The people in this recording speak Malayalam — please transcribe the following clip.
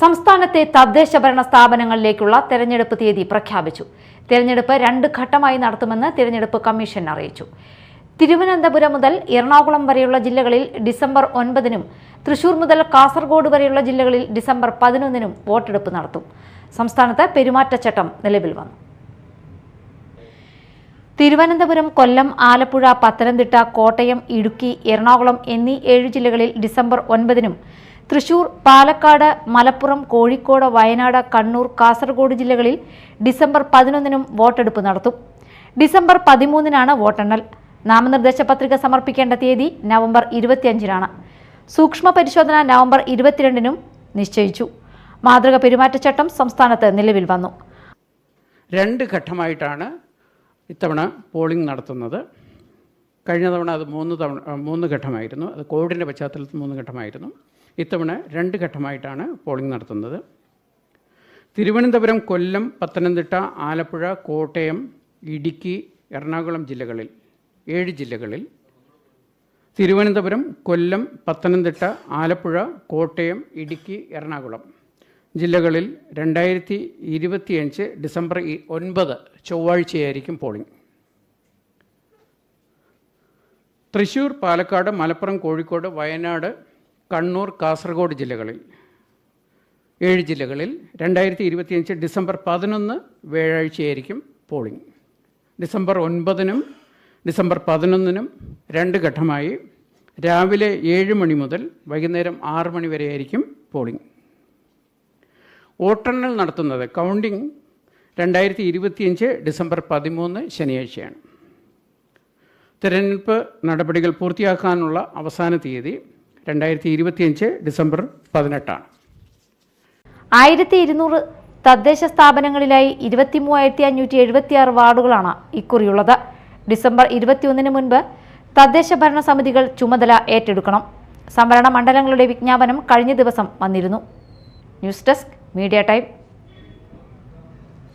സംസ്ഥാനത്തെ തദ്ദേശ ഭരണ സ്ഥാപനങ്ങളിലേക്കുള്ള തെരഞ്ഞെടുപ്പ് തീയതി പ്രഖ്യാപിച്ചു. തെരഞ്ഞെടുപ്പ് രണ്ട് ഘട്ടമായി നടത്തുമെന്ന് തിരഞ്ഞെടുപ്പ് കമ്മീഷൻ അറിയിച്ചു. തിരുവനന്തപുരം മുതൽ എറണാകുളം വരെയുള്ള ജില്ലകളിൽ ഡിസംബർ ഒൻപതിനും തൃശൂർ മുതൽ കാസർഗോഡ് വരെയുള്ള ജില്ലകളിൽ ഡിസംബർ പതിനൊന്നിനും വോട്ടെടുപ്പ് നടത്തും. സംസ്ഥാനത്ത് പെരുമാറ്റച്ചട്ടം നിലവിൽ വന്നു. തിരുവനന്തപുരം കൊല്ലം ആലപ്പുഴ പത്തനംതിട്ട കോട്ടയം ഇടുക്കി എറണാകുളം എന്നീ ഏഴ് ജില്ലകളിൽ ഡിസംബർ ഒൻപതിനും തൃശൂർ പാലക്കാട് മലപ്പുറം കോഴിക്കോട് വയനാട് കണ്ണൂർ കാസർഗോഡ് ജില്ലകളിൽ ഡിസംബർ പതിനൊന്നിനും വോട്ടെടുപ്പ് നടത്തും. ഡിസംബർ പതിമൂന്നിനാണ് വോട്ടെണ്ണൽ. നാമനിർദ്ദേശ പത്രിക സമർപ്പിക്കേണ്ട തീയതി നവംബർ ഇരുപത്തിയഞ്ചിനാണ്. സൂക്ഷ്മ പരിശോധന നവംബർ ഇരുപത്തിരണ്ടിനും നിശ്ചയിച്ചു. മാതൃക പെരുമാറ്റച്ചട്ടം സംസ്ഥാനത്ത് നിലവിൽ വന്നു. രണ്ട് ഘട്ടമായിട്ടാണ് ഇത്തവണ പോളിംഗ് നടത്തുന്നത്. കഴിഞ്ഞ തവണ അത് മൂന്ന് തവണ മൂന്ന് ഘട്ടമായിരുന്നു. അത് കോവിഡിന്റെ പശ്ചാത്തലത്തിൽ മൂന്ന് ഘട്ടമായിരുന്നു. ഇത്തവണ രണ്ട് ഘട്ടമായിട്ടാണ് പോളിംഗ് നടത്തുന്നത്. തിരുവനന്തപുരം കൊല്ലം പത്തനംതിട്ട ആലപ്പുഴ കോട്ടയം ഇടുക്കി എറണാകുളം ജില്ലകളിൽ ഏഴ് ജില്ലകളിൽ. തിരുവനന്തപുരം കൊല്ലം പത്തനംതിട്ട ആലപ്പുഴ കോട്ടയം ഇടുക്കി എറണാകുളം ജില്ലകളിൽ രണ്ടായിരത്തി ഇരുപത്തിയഞ്ച് ഡിസംബർ ഒൻപത് ചൊവ്വാഴ്ചയായിരിക്കും പോളിംഗ് തൃശൂർ പാലക്കാട് മലപ്പുറം കോഴിക്കോട് വയനാട് കണ്ണൂർ കാസർഗോഡ് ജില്ലകളിൽ. ഏഴ് ജില്ലകളിൽ രണ്ടായിരത്തി ഇരുപത്തിയഞ്ച് ഡിസംബർ പതിനൊന്ന് വ്യാഴാഴ്ചയായിരിക്കും പോളിംഗ്. ഡിസംബർ ഒൻപതിനും ഡിസംബർ പതിനൊന്നിനും രണ്ട് ഘട്ടമായി രാവിലെ ഏഴ് മണി മുതൽ വൈകുന്നേരം ആറ് മണി വരെയായിരിക്കും പോളിംഗ്. വോട്ടെണ്ണൽ നടത്തുന്നത് കൗണ്ടിംഗ് രണ്ടായിരത്തി ഇരുപത്തിയഞ്ച് ഡിസംബർ പതിമൂന്ന് ശനിയാഴ്ചയാണ്. തിരഞ്ഞെടുപ്പ് നടപടികൾ പൂർത്തിയാക്കാനുള്ള അവസാന തീയതി രണ്ടായിരത്തി ഇരുപത്തിയഞ്ച് ഡിസംബർ പതിനെട്ടാണ്. ആയിരത്തി ഇരുന്നൂറ് തദ്ദേശ സ്ഥാപനങ്ങളിലായി ഇരുപത്തി മൂവായിരത്തി അഞ്ഞൂറ്റി എഴുപത്തിയാറ് വാർഡുകളാണ് ഇക്കുറിയുള്ളത്. ഡിസംബർ ഇരുപത്തിയൊന്നിന് മുൻപ് തദ്ദേശ ഭരണ സമിതികൾ ചുമതല ഏറ്റെടുക്കണം. സംവരണ മണ്ഡലങ്ങളുടെ വിജ്ഞാപനം കഴിഞ്ഞ ദിവസം വന്നിരുന്നു. News desk media time.